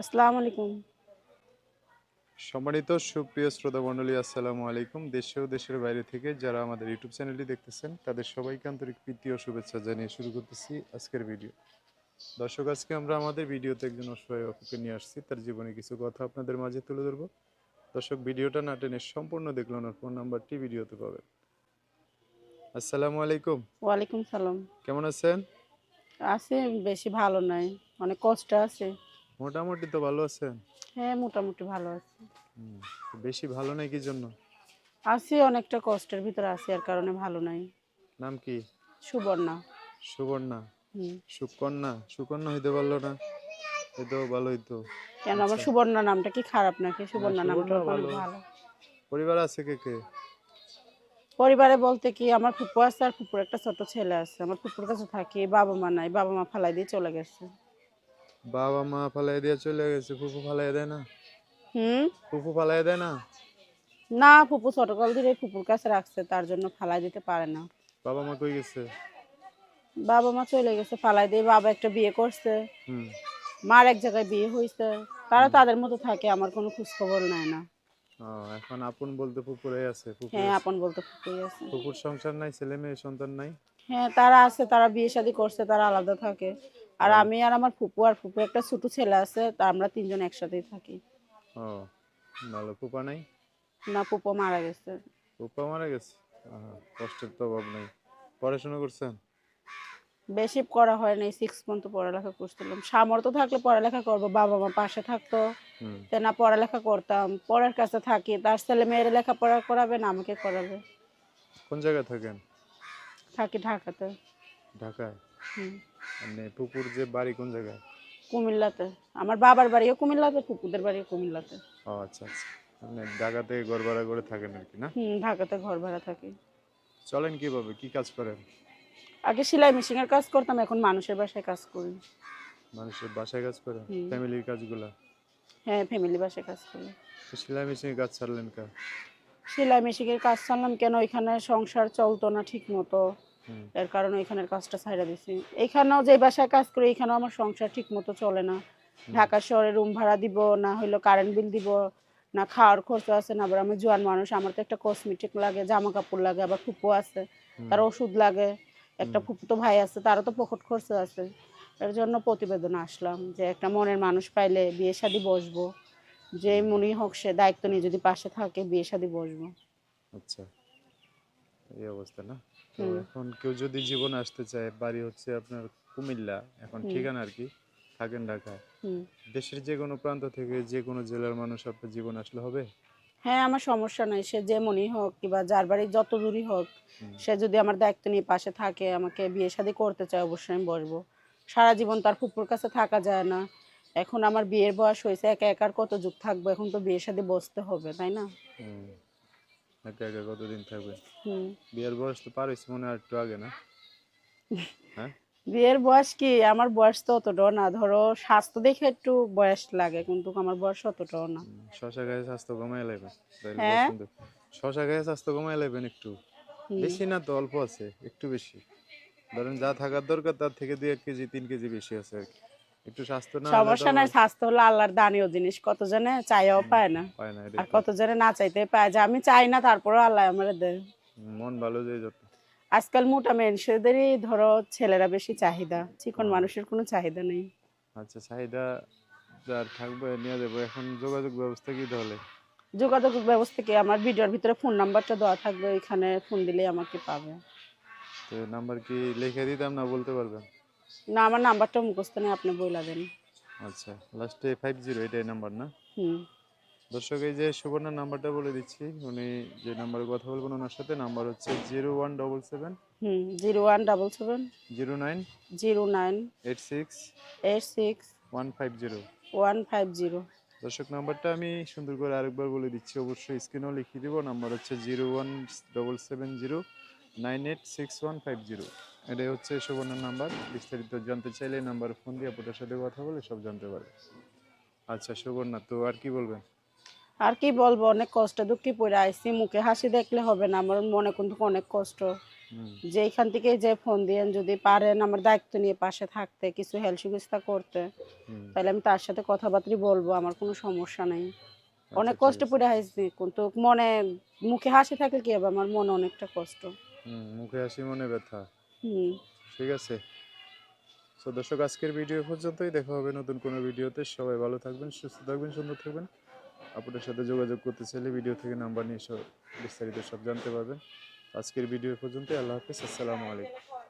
আসসালামু আলাইকুম। সম্মানিত সুপ্রিয় শ্রোতা মণ্ডলী আসসালামু আলাইকুম। দেশে ও দেশের বাইরে থেকে যারা আমাদের ইউটিউব চ্যানেলটি দেখতেছেন তাদের সবাইকে আন্তরিক প্রীতি ও শুভেচ্ছা জানিয়ে শুরু করতেছি আজকের ভিডিও। দর্শক আজকে আমরা আমাদের ভিডিওতে একজন অসহায় অপুকে নিয়ে আসছি। তার জীবনে কিছু কথা আপনাদের মাঝে তুলে ধরবো। দর্শক ভিডিওটা না টেনে সম্পূর্ণ দেখল না ফোন নাম্বারটি ভিডিওতে পাবেন। আসসালামু আলাইকুম। ওয়ালাইকুম সালাম। কেমন আছেন? আছে বেশি ভালো নাই অনেক কষ্ট আছে। মোটামুটি তো ভালো আছেন হ্যাঁ মোটামুটি ভালো আছে। বেশি ভালো নাই কি জন্য? আছি অনেকটা কষ্টের ভিতরে আছি আর কারণে ভালো নাই। নাম কি? সুবর্ণা। সুবর্ণা। সুকন্যা? সুকন্যা হইতে পারল না? হইতো ভালো হইতো। কেন আমার সুবর্ণা নামটা কি খারাপ নাকি? সুবর্ণা নামটা। ভালো। পরিবার আছে কে কে? পরিবারে বলতে কি আমার ফুপু আছে আর ফুপুর একটা ছোট ছেলে আছে। আমার ফুপুর কাছে থাকি বাবা মা নাই বাবা মা ফালাই দিয়ে চলে গেছে। বাবা মা ফালাই দিয়ে চলে গেছে ফুফু ফালাই দেয় না? হুম? ফুফু ফালাই দেয় না? না ফুপু ছোটকাল ধরে ফুপুর কাছে রাখছে তার জন্য ফালাই দিতে পারে না। বাবা মা কই গেছে? বাবা মা চলে গেছে ফালাই দিয়ে বাবা একটা বিয়ে করছে। হুম। মার এক জায়গায় বিয়ে হয়েছে তারা তাদের মতো থাকে আমার কোনো খোঁজ খবর নেয় না। ও, এখন আপন বলতে ফুপুরাই আছে ফুপু হ্যাঁ আপন বলতে ফুপুই আছে। ফুপুর সংসার নাই ছেলে মেয়ে সন্তান নাই? হ্যাঁ তারা আছে তারা বিয়ে শাদী করছে তারা আলাদা থাকে। আর আমি আর আমার ফুপু আর ফুপু একটা ছোট ছেলে আছে তা আমরা তিনজন একসাথেই থাকি। ও ভালো। ফুপা নাই? না ফুপু মারা গেছে। ফুপা মারা গেছে? কষ্টের তো অভাব নাই। পড়াশোনা করছেন? বেশি করা হয় নাই সিক্স পর্যন্ত পড়ালেখা করছিলাম। সামর্থ্য থাকলে পড়ালেখা করব বাবা মা পাশে থাকতো। তে না পড়ালেখা করতাম। পড়ার কাছে থাকি তার ছেলে মেয়ের লেখাপড়া করাবে না আমাকে করাবে। কোন জায়গায় থাকেন? থাকি ঢাকাতে। ঢাকায়? হুম। মানে পুকুর যে বাড়ি কোন জায়গায়? কুমিল্লাতে। আমার বাবার বাড়িও কুমিল্লাতে ফুপুদের বাড়িও কুমিল্লাতে। ও আচ্ছা আচ্ছা। মানে ঢাকাতে ঘর ভাড়া করে থাকেন আর কি না? হুম ঢাকাতে ঘর ভাড়া থাকি। চলেন কীভাবে? কি কাজ করেন? আগে সেলাই মেশিনের কাজ করতাম এখন মানুষের বাসায় কাজ করি। মানুষের বাসায় কাজ করেন? হুম। ফ্যামিলির কাজগুলা? হ্যাঁ ফ্যামিলি বাসায় কাজ করি। সেলাই মেশিনে কাজ ছাড়লেন কা? সেলাই মেশিনের কাজ ছাড়লাম কেন? ওইখানে সংসার চলতো না ঠিক মতো এর কারণে ওইখানের কাজটা ছাইড়া দিছি। এখানেও যে বাসায় কাজ করি এখানেও আমার সংসার ঠিক মতো চলে না। ঢাকা শহরে রুম ভাড়া দিব না হইল কারেন্ট বিল দিব না খাওয়ার খরচ আছে না আবার আমি জোয়ান মানুষ আমার তো একটা কসমেটিক লাগে জামা কাপড় লাগে আবার ফুপু আছে তার ওষুধ লাগে একটা ফুপু তো ভাই আছে তারও তো পকেট খরচ আছে। এর জন্য প্রতিবেদন আসলাম যে একটা মনের মানুষ পাইলে বিয়ে শাদি বসবো যে মনে হোক সে দায়িত্ব নিয়ে যদি পাশে থাকে বিয়ে শাদি বসবো। আচ্ছা। এই অবস্থা না? তো এখন কেউ যদি জীবনে আসতে চায় বাড়ি হচ্ছে আপনার কুমিল্লা এখন ঠিকানা আর কি থাকেন ঢাকায় দেশের যে কোনো প্রান্ত থেকে যে কোনো জেলার মানুষ আপনার জীবন আসলে হবে? হ্যাঁ আমার সমস্যা নাই। সে যেমনই হোক কিংবা যার বাড়ি যত দূরই হোক সে যদি আমার দায়িত্ব নিয়ে পাশে থাকে আমাকে বিয়ে শাদি করতে চায় অবশ্যই আমি বসবো। সারা জীবন তার ফুপুর কাছে থাকা যায় না। এখন আমার বিয়ের বয়স হয়েছে একা একার কত যুগ থাকব? এখন তো বিয়ে শাদি বসতে হবে তাই না। একা একা কতদিন থাকবে? বিয়ের বয়স তো পার হয়েছে মনে হয় একটু আগে না? হ্যাঁ? বিয়ের বয়স কি? আমার বয়স তো অতটাও না। ধরো স্বাস্থ্য দেখে একটু বয়স লাগে কিন্তু আমার বয়স অতটাও না। শশা গায়ে স্বাস্থ্য কমাই তাইলে হ্যাঁ? শশা গায়ে স্বাস্থ্য কমাই লাইবেন একটু। বেশি না তো অল্প আছে একটু বেশি। ধরেন যা থাকার দরকার তার থেকে দুই এক কেজি তিন কেজি বেশি আছে আর কি। একটু স্বাস্থ্য না সমস্যা নাই স্বাস্থ্য হলো আল্লাহর দানীয় জিনিস কত জনে চাইও পায় না। আর কত জনে না চাইতে পায় যে আমি চাই না তারপরে আল্লাহ আমার দেয়। মন ভালো যে যত। আজকাল মোটা মানুষদেরই ধরো ছেলেরা বেশি চাহিদা চিকন মানুষের কোনো চাহিদা নেই। আচ্ছা চাহিদা যার থাকবে নিয়ে যাব। এখন যোগাযোগ ব্যবস্থা কি তাহলে? যোগাযোগ ব্যবস্থা কি? আমার ভিডিওর ভিতরে ফোন নাম্বারটা দেওয়া থাকবে ওইখানে ফোন দিলেই আমাকে পাবে। তো নাম্বার কি লিখে দিতাম না বলতে পারবেন? না আমার নাম্বারটা মুখস্থ নেই আপনি বইলা দেন। আচ্ছা লাস্টে ফাইভ জিরো এটাই নাম্বার না? হুম। দর্শক এই যে সুবর্ণার নাম্বারটা বলে দিচ্ছি উনি যে নাম্বারে কথা বলবেন ওনার সাথে নাম্বার হচ্ছে zero one double seven hmm zero one double seven zero nine zero nine eight six eight six one five zero one five zero দর্শক নাম্বারটা আমি সুন্দর করে আরেকবার বলে দিচ্ছি অবশ্যই স্ক্রিনেও লিখিয়ে দিব নাম্বার হচ্ছে zero one double seven zero nine eight six one five zero এটাই হচ্ছে সুবর্ণার নাম্বার। বিস্তারিত জানতে চাইলে নাম্বার ফোন দিয়ে আপনার সাথে কথা বলে সব জানতে পারবে। আচ্ছা সুবর্ণা তো আর কি বলবেন? আর কি বলব অনেক কষ্ট দুঃখে পড়ে আইসি মুখে হাসি দেখলে হবে না আমার মনে কিন্তু অনেক কষ্ট। হুম, যেখান থেকে যে ফোন দিয়েন যদি পারেন আমার দায়িত্ব নিয়ে পাশে থাকতে কিছু হেল্প সুবিধা করতে তাহলে আমি তার সাথে কথাবার্তা বলব আমার কোনো সমস্যা নেই। আচ্ছা, অনেক কষ্ট। পড়ে হাসছি কিন্তু মনে মুখে হাসি থাকলে কি হবে? আমার মনে অনেকটা কষ্ট। মুখে হাসি মনে ব্যথা। ঠিক আছে। তো দর্শক, আজকের ভিডিও পর্যন্তই। দেখা হবে নতুন কোনো ভিডিওতে সবাই ভালো থাকবেন, সুস্থ থাকবেন, সুন্দর থাকবেন। আপনার সাথে যোগাযোগ করতে চাইলে ভিডিও থেকে নাম্বার নিয়ে সব বিস্তারিত সব জানতে পারবেন। আজকের ভিডিও পর্যন্ত আল্লাহ হাফিজ। আসসালামু আলাইকুম।